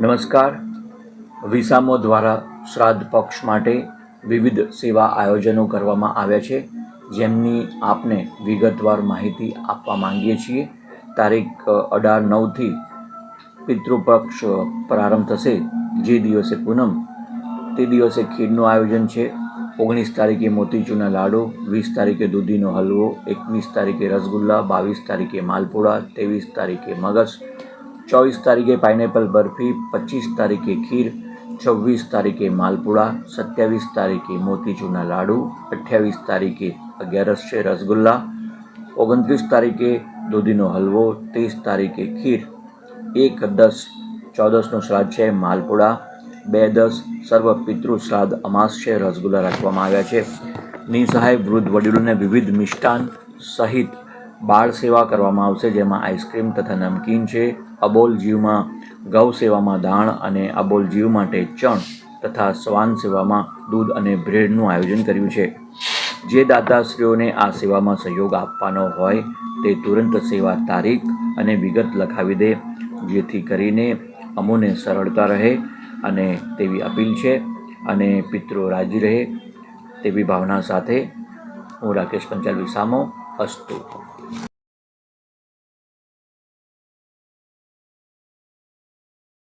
નમસ્કાર. વિસામો દ્વારા શ્રાદ્ધ પક્ષ માટે વિવિધ સેવા આયોજનો કરવામાં આવ્યા છે, જેમની આપને વિગતવાર માહિતી આપવા માંગીએ છીએ. તારીખ અઢાર નવથી પિતૃપક્ષ પ્રારંભ થશે. જે દિવસે પૂનમ, તે દિવસે ખીરનું આયોજન છે. ઓગણીસ તારીખે મોતીચૂરના લાડુ, વીસ તારીખે દૂધીનો હલવો, એકવીસ તારીખે રસગુલ્લા, બાવીસ તારીખે માલપુડા, ત્રેવીસ તારીખે મગસ ચોવીસ તારીખે પાઇનેપલ બરફી, પચીસ તારીખે ખીર, છવ્વીસ તારીખે માલપુડા, સત્યાવીસ તારીખે મોતીચૂરના લાડુ, અઠ્યાવીસ તારીખે અગિયારસ છે રસગુલ્લા, ઓગણત્રીસ તારીખે દૂધીનો હલવો, ત્રીસ તારીખે ખીર, એક, દસ, ચૌદસનું શ્રાદ્ધ છે માલપુડા, બે, દસ સર્વ પિતૃ શ્રાદ્ધ અમાસ છે રસગુલ્લા રાખવામાં આવ્યા છે. નિસહાય વૃદ્ધ વડીલોને વિવિધ મિષ્ટાન સહિત બાળ સેવા કરવામાં આવશે, જેમાં આઈસ્ક્રીમ તથા નમકીન છે, અબોલ જીવમાં ગૌ સેવામાં દાણ અને અબોલ જીવ માટે ચણ તથા શ્વાન સેવામાં દૂધ અને બ્રેડનું આયોજન કર્યું છે. જે દાતાશ્રીઓને આ સેવામાં સહયોગ આપવાનો હોય, તે તુરંત સેવા તારીખ અને વિગત લખાવી દે, જેથી કરીને અમોને સરળતા રહે અને તેવી અપીલ છે અને પિત્રો રાજી રહે તેવી ભાવના સાથે હું રાકેશ પંચાલ વિસામો અસ્તુ